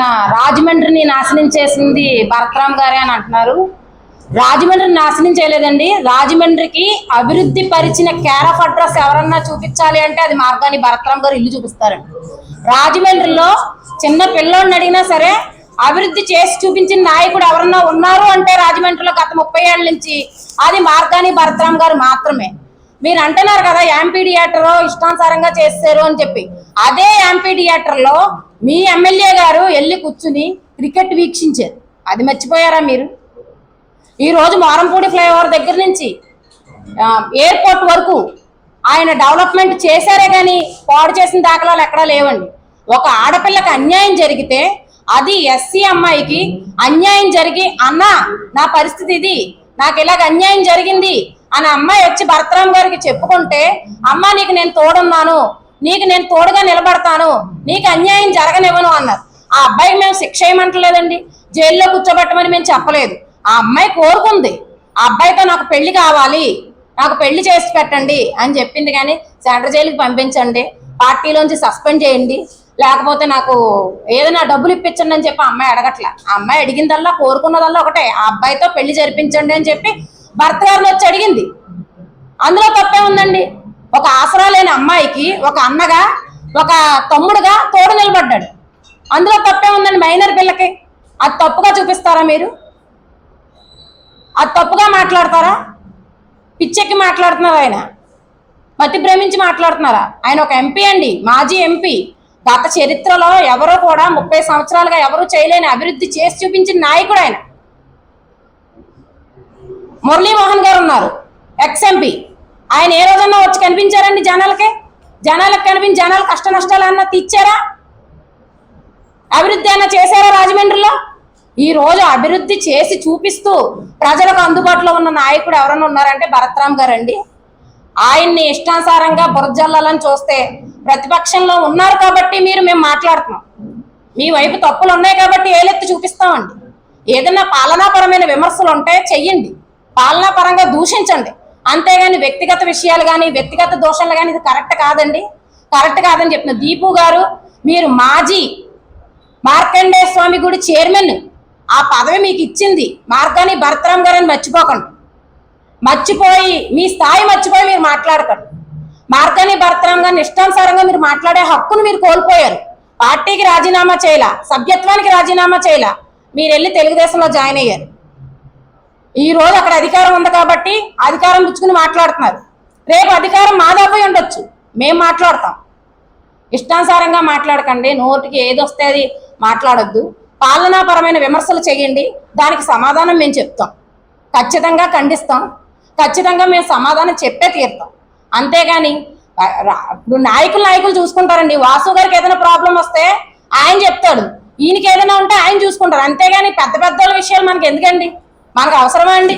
నా రాజమండ్రిని నాశనం చేసింది భరతరామ్ గారే అని అంటున్నారు. రాజమండ్రిని నాశనం చేయలేదండి. రాజమండ్రికి అభివృద్ధి పరిచిన కేర్ ఆఫ్ అడ్రస్ ఎవరన్నా చూపించాలి అంటే అది మార్గాన్ని భరతరామ్ గారు ఇల్లు చూపిస్తారండి. రాజమండ్రిలో చిన్న పిల్లోడిని అడిగినా సరే అభివృద్ధి చేసి చూపించిన నాయకుడు ఎవరన్నా ఉన్నారు అంటే రాజమండ్రిలో గత ముప్పై ఏళ్ళ నుంచి అది మార్గాని భరతరామ్ గారు మాత్రమే. మీరు అంటున్నారు కదా యాంపీ థియేటర్ ఇష్టానుసారంగా చేస్తారు అని చెప్పి. అదే యాంపీ థియేటర్లో మీ ఎమ్మెల్యే గారు వెళ్ళి కూర్చుని క్రికెట్ వీక్షించారు. అది మర్చిపోయారా మీరు? ఈ రోజు మారంపూడి ఫ్లైఓవర్ దగ్గర నుంచి ఎయిర్పోర్ట్ వరకు ఆయన డెవలప్మెంట్ చేశారే కానీ పాడు చేసిన దాఖలాలు ఎక్కడా లేవండి. ఒక ఆడపిల్లకి అన్యాయం జరిగితే అది ఎస్సీ అమ్మాయికి అన్యాయం జరిగి అన్నా నా పరిస్థితి ఇది. నాకు ఇలాగ అన్యాయం జరిగింది. అని అమ్మాయి వచ్చి భరతరామ్ గారికి చెప్పుకుంటే అమ్మ నీకు నేను తోడున్నాను. నీకు నేను తోడుగా నిలబడతాను. నీకు అన్యాయం జరగనివ్వను అన్నారు. ఆ అబ్బాయికి మేము శిక్ష ఏమంటలేదండి జైల్లో కూర్చోబెట్టమని మేము చెప్పలేదు. ఆ అమ్మాయి కోరుకుంది. ఆ అబ్బాయితో నాకు పెళ్ళి కావాలి. నాకు పెళ్ళి చేసి పెట్టండి అని చెప్పింది కానీ సెంట్రల్ జైలుకి పంపించండి. పార్టీలోంచి సస్పెండ్ చేయండి. లేకపోతే నాకు ఏదైనా డబ్బులు ఇప్పించండి అని చెప్పి ఆ అమ్మాయి అడగట్ల. ఆ అమ్మాయి అడిగిందల్లా కోరుకున్నదల్లా ఒకటే. ఆ అబ్బాయితో పెళ్ళి జరిపించండి అని చెప్పి భర్త గారిని వచ్చి అడిగింది. అందులో తప్పే ఉందండి. ఒక ఆసరా లేని అమ్మాయికి ఒక అన్నగా ఒక తమ్ముడుగా తోడు నిలబడ్డాడు. అందులో తప్పే ఉందండి మైనర్ పిల్లకి. అది తప్పుగా చూపిస్తారా మీరు? అది తప్పుగా మాట్లాడతారా? పిచ్చెక్కి మాట్లాడుతున్నారు ఆయన. మతి ప్రేమించి మాట్లాడుతున్నారా? ఆయన ఒక ఎంపీ అండి మాజీ ఎంపీ. గత చరిత్రలో ఎవరో కూడా ముప్పై సంవత్సరాలుగా ఎవరు చేయలేని అభివృద్ధి చేసి చూపించిన నాయకుడు ఆయన. మురళీమోహన్ గారు ఉన్నారు. ఎక్స్ ఎంపీ ఆయన ఏ రోజన్నా వచ్చి కనిపించారండి జనాలకి? జనాలకు కనిపించి జనాలు కష్ట నష్టాలు అన్న తీర్చారా? అభివృద్ధి అన్న చేశారా రాజమండ్రిలో? ఈ రోజు అభివృద్ధి చేసి చూపిస్తూ ప్రజలకు అందుబాటులో ఉన్న నాయకుడు ఎవరైనా ఉన్నారంటే భరత్రామ్ గారండి. ఆయన్ని ఇష్టానుసారంగా బురజల్లాలని చూస్తే ప్రతిపక్షంలో ఉన్నారు కాబట్టి మీరు మేము మాట్లాడుతున్నాం. మీ వైపు తప్పులు ఉన్నాయి కాబట్టి ఏలెత్తి చూపిస్తామండి. ఏదైనా పాలనాపరమైన విమర్శలు ఉంటే చెయ్యండి. పాలనాపరంగా దూషించండి. అంతేగాని వ్యక్తిగత విషయాలు కానీ వ్యక్తిగత దోషాలు కానీ ఇది కరెక్ట్ కాదండి. కరెక్ట్ కాదని చెప్పిన దీపు గారు మీరు మాజీ మార్కండేయ స్వామి గుడి చైర్మన్ ఆ పదవి మీకు ఇచ్చింది. మార్గాని భరతరామ్ గారని మర్చిపోకండి. మర్చిపోయి మీ స్థాయి మర్చిపోయి మీరు మాట్లాడకండి. మార్గాని భరతరామ్ గారిని ఇష్టానుసారంగా మీరు మాట్లాడే హక్కును మీరు కోల్పోయారు. పార్టీకి రాజీనామా చేయాల? సభ్యత్వానికి రాజీనామా చేయాల? మీరు వెళ్ళి తెలుగుదేశంలో జాయిన్ అయ్యారు. ఈ రోజు అక్కడ అధికారం ఉంది కాబట్టి అధికారం పుచ్చుకుని మాట్లాడుతున్నారు. రేపు అధికారం మాదాపోయి ఉండొచ్చు. మేము మాట్లాడతాం. ఇష్టానుసారంగా మాట్లాడకండి. నోటికి ఏది వస్తే అది మాట్లాడొద్దు. పాలనాపరమైన విమర్శలు చేయండి. దానికి సమాధానం మేము చెప్తాం. ఖచ్చితంగా ఖండిస్తాం. ఖచ్చితంగా మేము సమాధానం చెప్పే తీరుతాం. అంతేగాని ఇప్పుడు నాయకులు నాయకులు చూసుకుంటారండి. వాసు గారికి ఏదైనా ప్రాబ్లం వస్తే ఆయన చెప్తాడు. ఈయనకి ఏదైనా ఉంటే ఆయన చూసుకుంటారు. అంతేగాని పెద్ద పెద్ద విషయాలు మనకి ఎందుకండి? మనకు అవసరమా అండి?